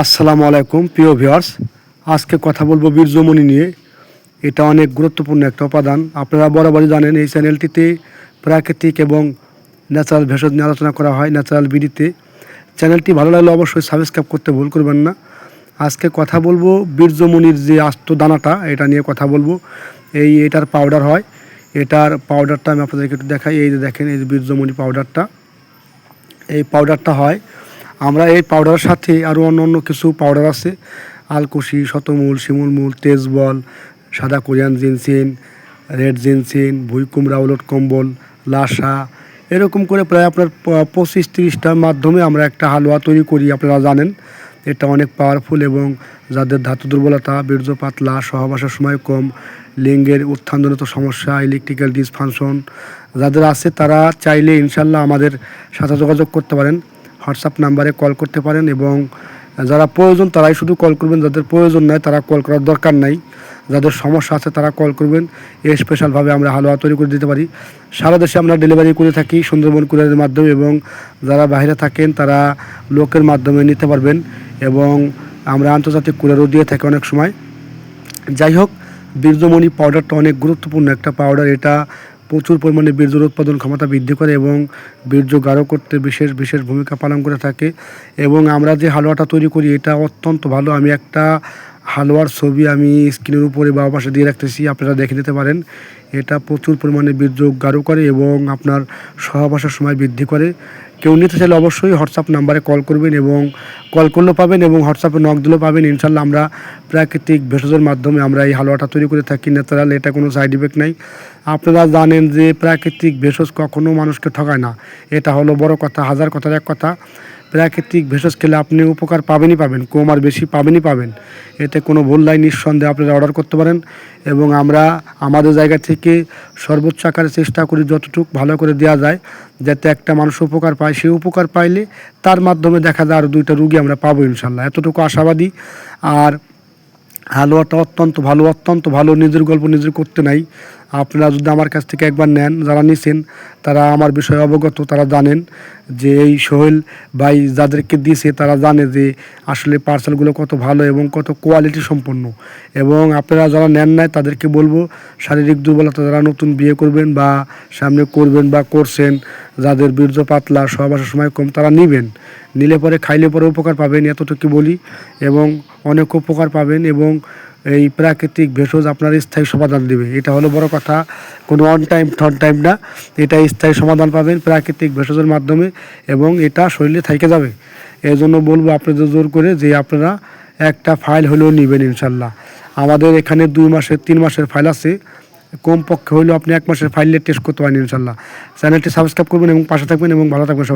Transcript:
আসসালামু আলাইকুম, প্রিয় ভিউয়ার্স। আজকে কথা বলব বীর্যমণি নিয়ে। এটা অনেক গুরুত্বপূর্ণ একটা উপাদান। আপনারা বরাবরই জানেন, এই চ্যানেলটিতে প্রাকৃতিক এবং ন্যাচারাল ভেষজ নিয়ে আলোচনা করা হয় ন্যাচারাল বিডিতে। চ্যানেলটি ভালো লাগলে অবশ্যই সাবস্ক্রাইব করতে ভুল করবেন না। আজকে কথা বলব বীর্যমণির যে আস্ত দানাটা, এটা নিয়ে কথা বলব। এই এটার পাউডার হয়। এটার পাউডারটা আমি আপনাদেরকে একটু দেখাই। এই যে দেখেন, এই যে বীর্যমণি পাউডারটা এই পাউডারটা হয় আমরা এই পাউডারের সাথে আরও অন্য অন্য কিছু পাউডার আছে। আলকুশি, শতমূল, শিমুলমূল, তেজবল, সাদা কোরিয়ান জিনসিন, রেড জিনসিন ভুইকুমড়া উলট কম্বল লাসা এরকম করে প্রায় আপনার পঁচিশ তিরিশটার মাধ্যমে আমরা একটা হালুয়া তৈরি করি, আপনারা জানেন। এটা অনেক পাওয়ারফুল এবং যাদের ধাতু দুর্বলতা, বীর্য পাতলা, সহবাসের সময় কম, লিঙ্গের উত্থানজনিত সমস্যা ইলেকট্রিক্যাল ডিসফাংশন যাদের আছে তারা চাইলে ইনশাল্লাহ আমাদের সাথে যোগাযোগ করতে পারেন। হোয়াটসঅ্যাপ নাম্বারে কল করতে পারেন এবং যারা প্রয়োজন তারাই শুধু কল করবেন, যাদের প্রয়োজন নাই তারা কল করার দরকার নাই। যাদের সমস্যা আছে তারা কল করবেন। এই স্পেশালভাবে আমরা হালুয়া তৈরি করে দিতে পারি। সারা দেশে আমরা ডেলিভারি করে থাকি সুন্দরবন কুরিয়ারের মাধ্যমে এবং যারা বাইরে থাকেন তারা লোকের মাধ্যমে নিতে পারবেন এবং আমরা আন্তর্জাতিক কুরিয়ারও দিয়ে থাকি অনেক সময়। যাই হোক, বীর্যমণি পাউডারটা অনেক গুরুত্বপূর্ণ একটা পাউডার এটা প্রচুর পরিমাণে বীর্যর উৎপাদন ক্ষমতা বৃদ্ধি করে এবং বীর্য গাঢ় করতে বিশেষ বিশেষ ভূমিকা পালন করে থাকে। এবং আমরা যে হালুয়াটা তৈরি করি, এটা অত্যন্ত ভালো। আমি একটা হালুয়ার ছবি আমি স্ক্রিনের উপরে বা পাশে দিয়ে রাখতেছি, আপনারা দেখে নিতে পারেন। এটা প্রচুর পরিমাণে বীর্য গাঢ় করে এবং আপনার সহবাসের সময় বৃদ্ধি করে। কেউ নিতে চাইলে অবশ্যই হোয়াটসঅ্যাপ নাম্বারে কল করবেন এবং কল করলেও পাবেন এবং হোয়াটসঅ্যাপে নক দিলেও পাবেন। ইনশাল্লাহ আমরা প্রাকৃতিক ভেষজের মাধ্যমে আমরা এই হালুয়াটা তৈরি করে থাকি। ন্যাচারাল, এটা কোনো সাইড ইফেক্ট নাই। আপনারা জানেন যে প্রাকৃতিক ভেষজ কখনো মানুষকে ঠকায় না। এটা হলো বড় কথা, হাজার কথার এক কথা। প্রাকৃতিক ভেষজ খেলে আপনি উপকার পাবেনই পাবেন, কম আর বেশি পাবেনই পাবেন। এতে কোনো ভুল নাই, নিঃসন্দেহে আপনারা অর্ডার করতে পারেন। এবং আমরা আমাদের জায়গা থেকে সর্বোচ্চ আকারে চেষ্টা করি যতটুকু ভালো করে দেওয়া যায়, যাতে একটা মানুষ উপকার পায়। সেই উপকার পাইলে তার মাধ্যমে দেখা যায় আরও দুইটা রুগী আমরা পাবো ইনশাল্লাহ এতটুকু আশাবাদী। আর হালুয়াটা অত্যন্ত ভালো অত্যন্ত ভালো, নিজের গল্প নিজের করতে নাই। আপনারা যদি আমার কাছ থেকে একবার নেন, যারা নিছেন, তারা আমার বিষয়ে অবগত, তারা জানেন যে এই সোহেল ভাই যাদেরকে দিয়েছে তারা জানে যে আসলে পার্সেলগুলো কত ভালো এবং কত কোয়ালিটি সম্পন্ন। এবং আপনারা যারা নেন নাই, তাদেরকে বলব, শারীরিক দুর্বলতা যারা নতুন বিয়ে করবেন বা সামনে করবেন বা করছেন, যাদের বীর্য পাতলা সহবাসের সময় কম, তারা নিবেন। নিলে পরে খাইলে পরে উপকার পাবেন, এতটুকু বলি। এবং অনেক উপকার পাবেন এবং এই প্রাকৃতিক ভেষজ আপনার স্থায়ী সমাধান দেবে। এটা হলো বড় কথা, কোনো অন টাইম থন টাইম না। এটা স্থায়ী সমাধান পাবেন প্রাকৃতিক ভেষজের মাধ্যমে এবং এটা শরীরে থেকে যাবে। এই জন্য বলব আপনাদের জোর করে যে আপনারা একটা ফাইল হলেও নেবেন ইনশাল্লাহ। আমাদের এখানে দুই মাসের, তিন মাসের ফাইল আছে। কমপক্ষে হলেও আপনি এক মাসের ফাইলে টেস্ট করতে পারেন ইনশাল্লাহ। চ্যানেলটি সাবস্ক্রাইব করবেন এবং পাশে থাকবেন এবং ভালো থাকবেন